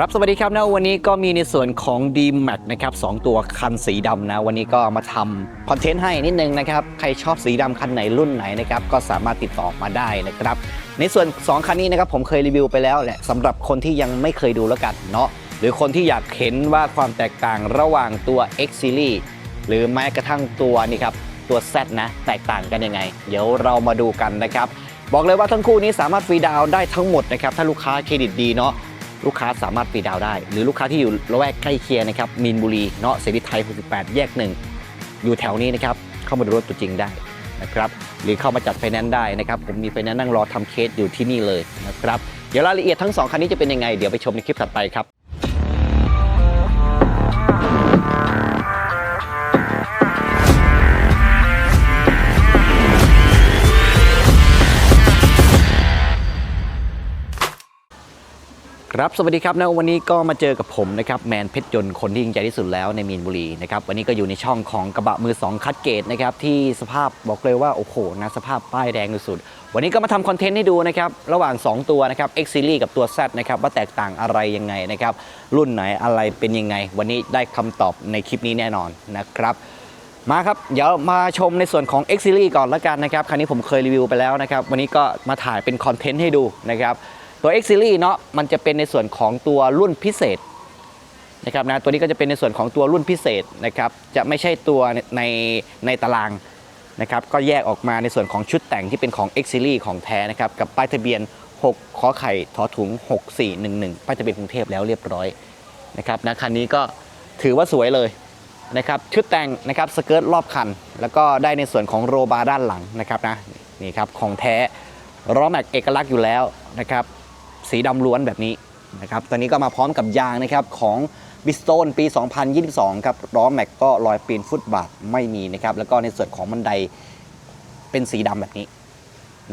ครับสวัสดีครับนะวันนี้ก็มีในส่วนของ d m a x นะครับสองตัวคันสีดำนะ วันนี้ก็มาทำคอนเทนต์ให้นิดนึงนะครับ ใครชอบสีดำคันไหนรุ่นไหนนะครับ ก็สามารถติดต่อมาได้นะครับ ในส่วน 2 คันนี้นะครับผมเคยรีวิวไปแล้วแหละสำหรับคนที่ยังไม่เคยดูแล้วกันเนาะหรือคนที่อยากเห็นว่าความแตกต่างระหว่างตัว X Series หรือแม้กระทั่งตัวนี่ครับตัว Z นะแตกต่างกันยังไง เดี๋ยวเรามาดูกันนะครับบอกเลยว่าทั้งคู่นี้สามารถฟรีดาวน์ได้ทั้งหมดนะครับถ้าลูกค้าเครดิตดีเนาะ ลูกค้าสามารถปีดาวน์ได้ หรือลูกค้าที่อยู่ละแวกใกล้เคียงนะครับมีนบุรีเนาะเสรีไทย 68 แยกหนึ่งอยู่แถวนี้นะครับเข้ามาดูรถตัวจริงได้นะครับหรือเข้ามาจัดไฟแนนซ์ได้นะครับผมมีไฟแนนซ์นั่งรอทำเคสอยู่ที่นี่เลยนะครับเดี๋ยวรายละเอียดทั้ง 2 คันนี้จะเป็นยังไง เดี๋ยวไปชมในคลิปถัดไปครับ ครับสวัสดีครับนะวันนี้ก็มาเจอกับผมนะครับแมนเพชรยนต์คนที่ยิ่งใหญ่ที่สุดแล้วในมีนบุรีนะครับวันนี้ก็อยู่ในช่องของกระบะมือ 2 คัดเกตนะครับที่สภาพบอกเลยว่า โอ้โหนะสภาพป้ายแดงสุดๆวันนี้ก็มาทำคอนเทนต์ให้ดูนะครับระหว่าง 2 ตัวนะครับ X Series กับตัว Z นะครับว่าแตกต่างอะไรยังไงนะครับรุ่นไหนอะไรเป็นยังไง วันนี้ได้คำตอบในคลิปนี้แน่นอนนะครับมาครับ เดี๋ยวมาชมในส่วนของ X Series ก่อนละกันนะครับคันนี้ผมเคยรีวิวไปแล้วนะครับ วันนี้ก็มาถ่ายเป็นคอนเทนต์ให้ดูนะครับ ตัว X Series เนาะมันจะเป็นในส่วนของตัวรุ่นพิเศษนะครับนะตัวนี้ก็จะเป็นในส่วนของตัวรุ่นพิเศษนะครับจะไม่ใช่ตัวในในตารางนะครับก็แยกออกมาในส่วนของชุดแต่งที่เป็นของ X Series ของแท้นะครับกับป้ายทะเบียน 6 ขอไข่ทอถุง 6411 ป้ายทะเบียนกรุงเทพแล้วเรียบร้อยนะครับนะคันนี้ก็ถือว่าสวยเลยนะครับชุดแต่งนะครับสเกิร์ตรอบคัน แล้วก็ได้ในส่วนของโรบาร์ด้านหลังนะครับนะนี่ครับของแท้ล้อแม็กเอกลักษณ์อยู่แล้วนะครับ สีดำล้วนแบบนี้นะครับตอนนี้ก็มาพร้อมกับยางนะครับของบิสโตนปี 2022 ครับล้อแม็กก็รอยปีนฟุตบาทไม่มีนะครับแล้วก็ในส่วนของบันไดเป็นสีดำแบบนี้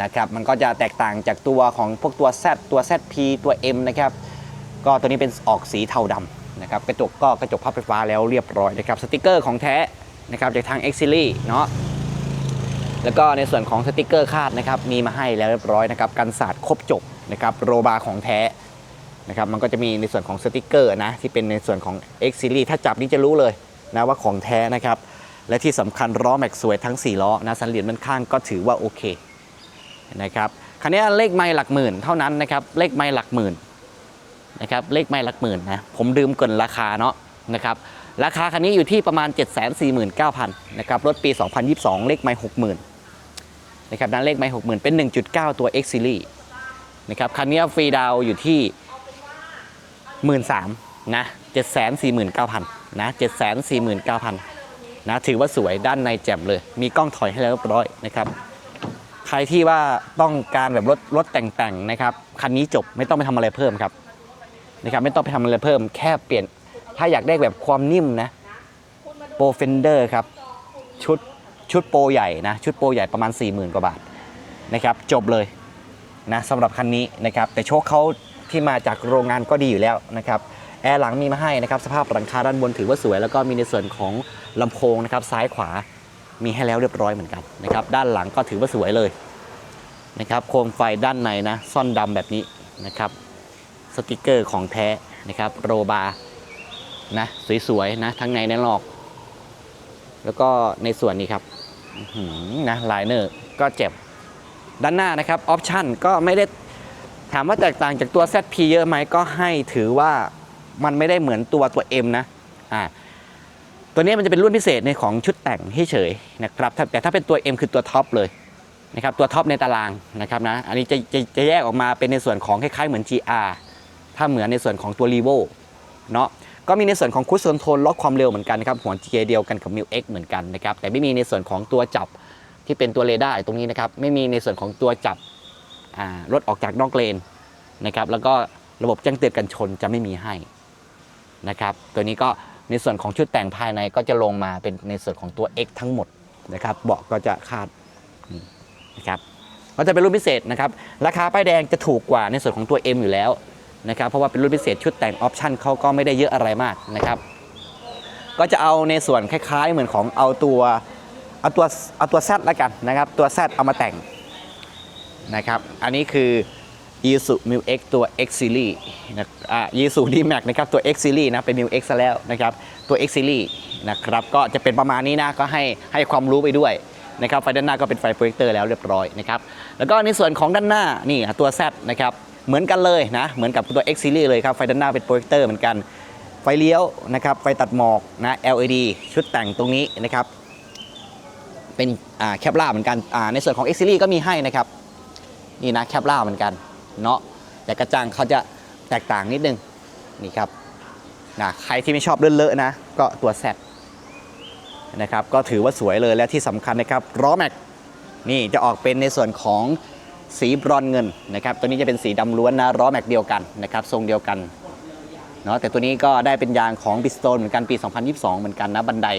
นะครับมันก็จะแตกต่างจากตัวของพวกตัว Z ตัว ZP ตัว M นะครับก็ตัวนี้เป็นออกสีเทาดำนะครับกระจกก็กระจกพับไฟฟ้าแล้วเรียบร้อยนะครับสติกเกอร์ของแท้นะครับจากทาง X Series เนาะแล้วก็ในส่วนของสติกเกอร์คาดนะครับมีมาให้แล้วเรียบร้อยนะครับกันสาดครบจบ นะครับโรบาของแท้นะครับมันก็จะมีในส่วนของสติกเกอร์นะที่เป็นในส่วนของ X Series ถ้าจับนี่จะรู้เลยนะว่าของแท้นะครับและที่สำคัญล้อแม็กสวยทั้ง 4 ล้อนะสันเหรียญมันข้างก็ถือว่าโอเคนะครับคันนี้เลขไมล์หลักหมื่นเท่านั้นนะครับเลขไมล์หลักหมื่นนะครับเลขไม่หลักหมื่นนะผมลืมเกินราคาเนาะนะครับราคาคันนี้อยู่ที่ประมาณ 749,000นะครับรถปี 2022 เลขไม่60,000นะครับนั้นเลขไม่60,000 เป็น 1.9 ตัว X Series นะครับคันนี้ฟรีดาวอยู่ที่ 13,000นะ749,000นสี่หมื่นเก้าพันนะ749,000นสี่หมื่นเก้าพันนะถือว่าสวยด้านในแจ่มเลย มีกล้องถอยให้แล้วเรียบร้อยนะครับใครที่ว่าต้องการแบบรถรถแต่งๆนะครับคันนี้จบไม่ต้องไปทำอะไรเพิ่มครับนะครับไม่ต้องไปทำอะไรเพิ่ม แค่เปลี่ยนถ้าอยากได้แบบความนิ่มนะโปรเฟนเดอร์ครับชุดชุดโปรใหญ่นะชุดโปรใหญ่ประมาณ 40,000 กว่าบาทนะครับจบเลย นะสำหรับคันนี้นะครับแต่โชคเขาที่มาจากโรงงานก็ดีอยู่แล้วนะครับแอร์หลังมีมาให้นะครับสภาพหลังคาด้านบนถือว่าสวย แล้วก็มีในส่วนของลำโพงนะครับซ้ายขวามีให้แล้วเรียบร้อยเหมือนกันนะครับด้านหลังก็ถือว่าสวยเลยนะครับโคมไฟด้านในนะซ่อนดำแบบนี้นะครับสติกเกอร์ของแท้นะครับโรบาร์นะสวยๆนะทั้งในและนอก แล้วก็ในส่วนนี้ครับนะไลเนอร์ก็เจ็บ ด้านหน้านะครับออปชันก็ไม่ได้ถามว่าแตกต่างจากตัว ZP เยอะไหมก็ให้ถือว่ามันไม่ได้เหมือนตัวตัว M นะอ่าตัวนี้มันจะเป็นรุ่นพิเศษในของชุดแต่งเฉยๆนะครับแต่ถ้าเป็นตัว M คือตัวท็อปเลยนะครับตัวท็อปในตารางนะครับนะอันนี้จะจะจะแยกออกมาเป็นในส่วนของคล้ายๆเหมือน GR ถ้าเหมือนในส่วนของตัว r e v o เนาะก็มีในส่วนของคูชคอนโทรลล็อกความเร็วเหมือนกันนะครับหัว G เดียวกันกับ m ิ X เหมือนกันนะครับแต่ไม่มีในส่วนของตัวจับ ที่เป็นตัวเรดาร์ตรงนี้นะครับ ไม่มีในส่วนของตัวจับรถออกจากนอกเลนนะครับ แล้วก็ระบบแจ้งเตือนกันชนจะไม่มีให้นะครับ ตัวนี้ก็ในส่วนของชุดแต่งภายในก็จะลงมาเป็นในส่วนของตัว X ทั้งหมดนะครับเบาะก็จะคาดนี่นะครับก็จะเป็นรุ่นพิเศษนะครับ ราคาป้ายแดงจะถูกกว่าในส่วนของตัว M อยู่แล้วนะครับ เพราะว่าเป็นรุ่นพิเศษชุดแต่งออปชั่นเขาก็ไม่ได้เยอะอะไรมากนะครับ ก็จะเอาในส่วนคล้ายๆ เหมือนของเอาตัว เอาตัวเอาตัวแซดแล้วกันนะครับ ตัวแซดเอามาแต่งนะครับ อันนี้คือ i s u m i l X ตัว X Series นะอ่า i s u D Max นะครับตัว X Series นะเป็น m i l X ซะแล้วนะครับตัว X Series นะครับก็จะเป็นประมาณนี้นะก็ให้ให้ความรู้ไปด้วยนะครับไฟด้านหน้าก็เป็นไฟโปรเจคเตอร์แล้วเรียบร้อยนะครับแล้วก็ในส่วนของด้านหน้านี่ตัว Z นะครับเหมือนกันเลยนะเหมือนกับตัว X Series เลยครับไฟด้านหน้าเป็นโปรเจคเตอร์เหมือนกันไฟเลี้ยวนะครับไฟตัดหมอกนะ LED ชุดแต่งตรงนี้นะครับ เป็นแคปล่าเหมือนกันในส่วนของ X Series ก็มีให้นะครับนี่นะแคปล่าเหมือนกันเนาะแต่กระจังเขาจะแตกต่างนิดนึงนี่ครับนะใครที่ไม่ชอบเลอะๆนะ ก็ตัวแซดนะครับก็ถือว่าสวยเลยและที่สำคัญนะครับล้อแม็กนี่จะออกเป็นในส่วนของสีบรอนเงินนะครับตัวนี้จะเป็นสีดำล้วนนะล้อแม็กเดียวกันนะครับทรงเดียวกันเนาะแต่ตัวนี้ก็ได้เป็นยางของบิสโตนเหมือนกันปี 2022 เหมือนกันนะบันได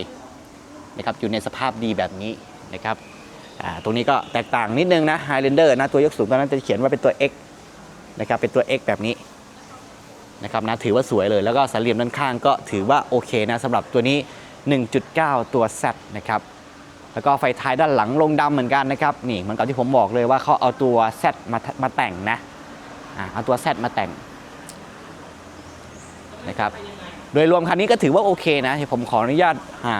นะครับอยู่ในสภาพดีแบบนี้นะครับตรงนี้ก็แตกต่างนิดนึงนะ Highlander นะตัวยกสูงตอนนั้นจะเขียนว่าเป็นตัว X นะครับเป็นตัว X แบบนี้นะครับนะถือว่าสวยเลยแล้วก็สันเหลี่ยมด้านข้างก็ถือว่าโอเคนะสำหรับตัวนี้ 1.9 ตัว Z นะครับแล้วก็ไฟท้ายด้านหลังลงดำเหมือนกันนะครับนี่เหมือนกับที่ผมบอกเลยว่าเขาเอาตัว Z มามาแต่งนะเอาตัว Z มาแต่งนะครับโดยรวมคันนี้ก็ถือว่าโอเคนะผมขออนุญาตหา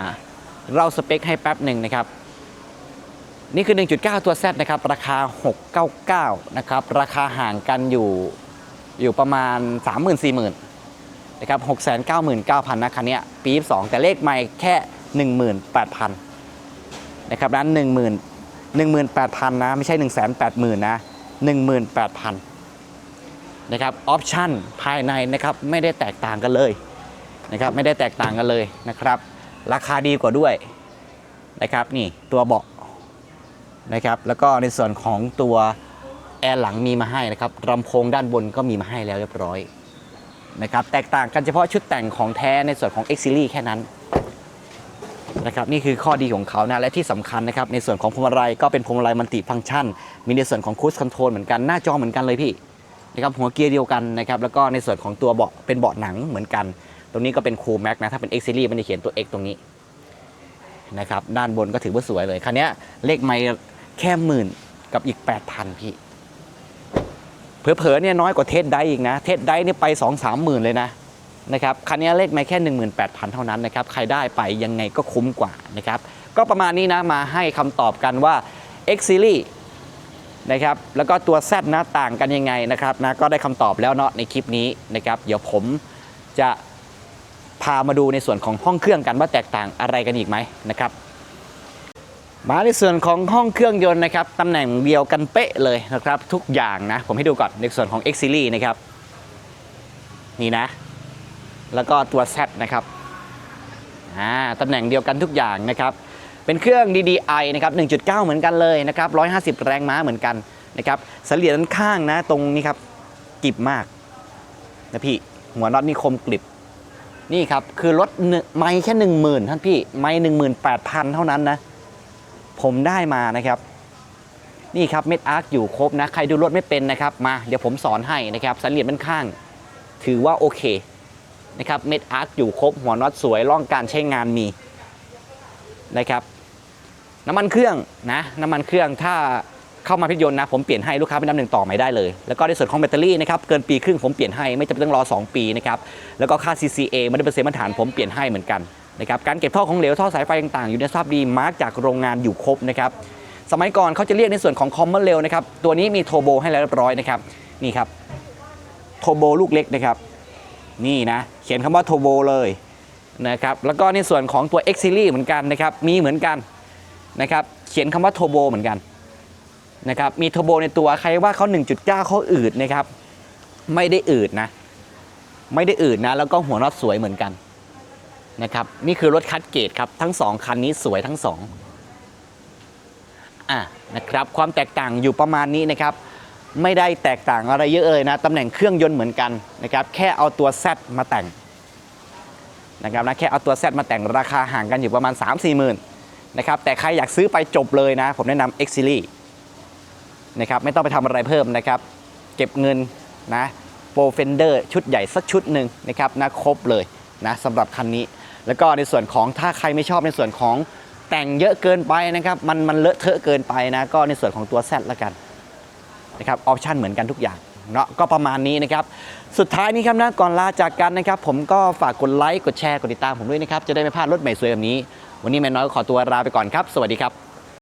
เล่าสเปคให้แป๊บหนึ่งนะครับ นี่คือ 1.9 ตัว Z นะครับ ราคา 699 นะครับ ราคาห่างกันอยู่อยู่ประมาณ 30,000 40,000นะครับ699,000นะคันนี้ปี22แต่เลขไม่แค่ 18,000 นะครับนั้น10,000 18,000 นะ ไม่ใช่ 180,000 นะ 18,000 นะครับออปชั่นภายในนะครับ ไม่ได้แตกต่างกันเลยนะครับ ไม่ได้แตกต่างกันเลยนะครับ ราคาดีกว่าด้วยนะครับนี่ตัวเบาะนะครับแล้วก็ในส่วนของตัวแอร์หลังมีมาให้นะครับลำโพงด้านบนก็มีมาให้แล้วเรียบร้อยนะครับแตกต่างกันเฉพาะชุดแต่งของแท้ในส่วนของ X Series แค่นั้นนะครับนี่คือข้อดีของเขานะและที่สำคัญนะครับในส่วนของพวงมาลัยก็เป็นพวงมาลัยมัลติฟังก์ชัน มีในส่วนของคู i คอนโทรลเหมือนกันหน้าจอเหมือนกันเลยพี่นะครับหัวเกียร์เดียวกันนะครับแล้วก็ในส่วนของตัวเบาะเป็นเบาะหนังเหมือนกัน รงนี้ก็เป็นคูลแม็กนะถ้าเป็น X Series มันจะเขียนตัว X ตรงนี้นะครับด้านบนก็ถือว่าสวยเลยคันนี้เลขไม่แค่หมื่นกับอีก 8,000 พี่ เผลอๆเนี่ยน้อยกว่าเทสไดอีกนะ เทสไดนี่ไป2 3หมื่นเลยนะนะครับคันนี้เลขไม่แค่ 18,000 เท่านั้นนะครับใครได้ไปยังไงก็คุ้มกว่านะครับก็ประมาณนี้นะมาให้คำตอบกันว่า X Series นะครับแล้วก็ตัว Z นะต่างกันยังไงนะครับนะก็ได้คำตอบแล้วเนาะในคลิปนี้นะครับเดี๋ยวผมจะ พามาดูในส่วนของห้องเครื่องกันว่าแตกต่างอะไรกันอีกไหมนะครับมาในส่วนของห้องเครื่องยนต์นะครับตำแหน่งเดียวกันเป๊ะเลยนะครับทุกอย่างนะผมให้ดูก่อนในส่วนของ X Series นะครับนี่นะ แล้วก็ตัว Z นะครับอ่าตำแหน่งเดียวกันทุกอย่างนะครับเป็นเครื่อง DDI นะครับ 1.9 เหมือนกันเลยนะครับ 150 แรงม้าเหมือนกันนะครับสเหลี่ยด้านข้างนะตรงนี้ครับกริบมากนะพี่หัวน็อตนี่คมกริบ นี่ครับ คือรถไม้แค่หนึ่งไม่แค่10,000ท่านพี่ ไม่18,000เท่านั้นนะ ผมได้มานะครับ นี่ครับเม็ดอาร์คอยู่ครบนะ ใครดูรถไม่เป็นนะครับ มา เดี๋ยวผมสอนให้นะครับสันเหลี่ยมด้านข้าง ถือว่าโอเคนะครับ เม็ดอาร์คอยู่ครบ หัวน็อตสวย ร่องการใช้งานมีนะครับ น้ำมันเครื่องนะ น้ำมันเครื่องถ้า เข้ามาพิจยนต์นะผมเปลี่ยนให้ลูกค้าเป็นน้ำหนึ่งต่อไม่ได้เลย แล้วก็ในส่วนของแบตเตอรี่นะครับเกินปีครึ่งผมเปลี่ยนให้ไม่จำเป็นต้องรอ 2 ปีนะครับแล้วก็ค่า CCA ไม่ได้เป็นเซ็นมาตรฐานผมเปลี่ยนให้เหมือนกันนะครับการเก็บท่อของเหลวท่อสายไฟต่างๆ อยู่ในสภาพดีมาร์กจากโรงงานอยู่ครบนะครับสมัยก่อนเขาจะเรียกในส่วนของคอมมอนเรลนะครับตัวนี้มีโทโบให้แล้วเรียบร้อยนะครับนี่ครับโทโบลูกเล็กนะครับนี่นะเขียนคำว่าโทโบเลยนะครับแล้วก็ในส่วนของตัว X Series เหมือนกันนะครับมีเหมือนกันนะครับเขียนคำว่าโทโบเหมือนกัน นะครับมีโทโบในตัวใครว่าเขา1.9เขาอืดนะครับไม่ได้อืดนะ ไม่ได้อืดนะ แล้วก็หัวน็อตสวยเหมือนกันนะครับนี่คือรถคัดเกรดครับทั้งสองคันนี้สวยทั้งสองอะนะครับความแตกต่างอยู่ประมาณนี้นะครับ ไม่ได้แตกต่างอะไรเยอะเลยนะตำแหน่งเครื่องยนต์เหมือนกันนะครับแค่เอาตัว Z มาแต่งนะครับนะแค่เอาตัว Z มาแต่งราคาห่างกันอยู่ประมาณ 3 4หมื่นนะครับแต่ใครอยากซื้อไปจบเลยนะ ผมแนะนำ X Series นะครับไม่ต้องไปทำอะไรเพิ่มนะครับ เก็บเงินนะโปรเฟนเดอร์ชุดใหญ่สักชุดหนึ่งนะครับนะครบเลยนะสำหรับคันนี้ แล้วก็ในส่วนของถ้าใครไม่ชอบในส่วนของแต่งเยอะเกินไปนะครับมันมันเลอะเทอะเกินไปนะก็ในส่วนของตัว Z ละกันนะครับออปชันเหมือนกันทุกอย่างเนาะก็ประมาณนี้นะครับ สุดท้ายนี้ครับนะก่อนลาจากกันนะครับ ผมก็ฝากกดไลค์กดแชร์กดติดตามผมด้วยนะครับ จะได้ไม่พลาดรถใหม่สวยแบบนี้ วันนี้แมนน้อยก็ขอตัวลาไปก่อนครับ สวัสดีครับ